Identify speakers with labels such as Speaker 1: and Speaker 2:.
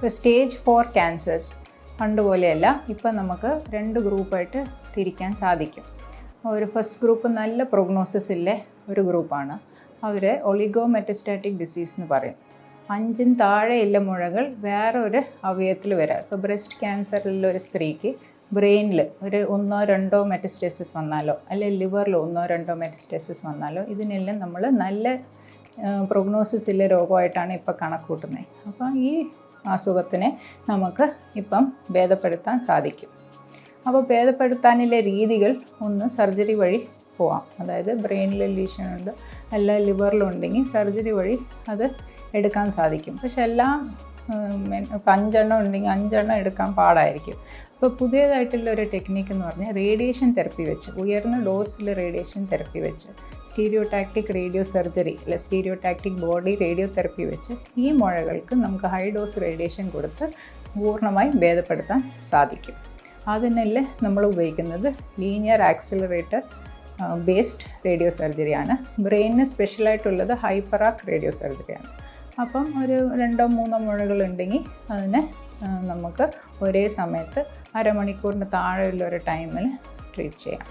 Speaker 1: ഇപ്പോൾ stage four cancers പണ്ട് പോലെയല്ല ഇപ്പം നമുക്ക് രണ്ട് ഗ്രൂപ്പായിട്ട് തിരിക്കാൻ സാധിക്കും. ഒരു ഫസ്റ്റ് ഗ്രൂപ്പ് നല്ല പ്രൊഗ്നോസിസ് ഇല്ലേ ഒരു ഗ്രൂപ്പാണ് അവരെ ഒളിഗോ മെറ്റസ്റ്റാറ്റിക് ഡിസീസ് എന്ന് പറയും. അഞ്ചിന് താഴെയുള്ള മുഴകൾ വേറെ ഒരു അവയവത്തിൽ വരാം. ഇപ്പോൾ ബ്രസ്റ്റ് ക്യാൻസറിലുള്ള ഒരു സ്ത്രീക്ക് ബ്രെയിനിൽ ഒരു ഒന്നോ രണ്ടോ മെറ്റസ്റ്റേസിസ് വന്നാലോ അല്ലെങ്കിൽ ലിവറിൽ ഒന്നോ രണ്ടോ മെറ്റസ്റ്റേസിസ് വന്നാലോ ഇതിനെല്ലാം നമ്മൾ നല്ല പ്രൊഗ്നോസിസ് ഇല്ല രോഗമായിട്ടാണ് ഇപ്പോൾ കണക്കൂട്ടുന്നത് അപ്പം അപ്പോൾ ഈ അസുഖത്തിനെ നമുക്ക് ഇപ്പം ഭേദപ്പെടുത്താൻ സാധിക്കും. അപ്പോൾ ഭേദപ്പെടുത്താനുള്ള രീതികൾ ഒന്ന് സർജറി വഴി പോവാം. അതായത് ബ്രെയിനിൽ ഉണ്ട് അല്ല ലിവറിലുണ്ടെങ്കിൽ സർജറി വഴി അത് എടുക്കാൻ സാധിക്കും. പക്ഷെ എല്ലാം അഞ്ചെണ്ണം ഉണ്ടെങ്കിൽ അഞ്ചെണ്ണം എടുക്കാൻ പാടായിരിക്കും. അപ്പോൾ പുതിയതായിട്ടുള്ള ഒരു ടെക്നിക്ക് എന്ന് പറഞ്ഞാൽ റേഡിയേഷൻ തെറപ്പി വെച്ച് ഉയർന്ന ഡോസിൽ റേഡിയേഷൻ തെറപ്പി വെച്ച് സ്റ്റീരിയോടാക്റ്റിക് റേഡിയോ സർജറി അല്ലെ സ്റ്റീരിയോടാക്റ്റിക് ബോഡി റേഡിയോ തെറപ്പി വെച്ച് ഈ മുഴകൾക്ക് നമുക്ക് ഹൈ ഡോസ് റേഡിയേഷൻ കൊടുത്ത് പൂർണമായും ഭേദപ്പെടുത്താൻ സാധിക്കും. അതിനല്ലേ നമ്മൾ ഉപയോഗിക്കുന്നത് ലീനിയർ ആക്സിലറേറ്റർ ബേസ്ഡ് റേഡിയോ സർജറിയാണ് ബ്രെയിനിന് സ്പെഷ്യലായിട്ടുള്ളത് ഹൈപ്പറാക് റേഡിയോ സർജറിയാണ് അപ്പം ഒരു രണ്ടോ മൂന്നോ മുഴകളുണ്ടെങ്കിൽ അതിനെ ആ, നമുക്ക് ഒരേ സമയത്ത് അരമണിക്കൂറിന് താഴെയുള്ള ഒരു ടൈമിൽ ട്രീറ്റ് ചെയ്യാം.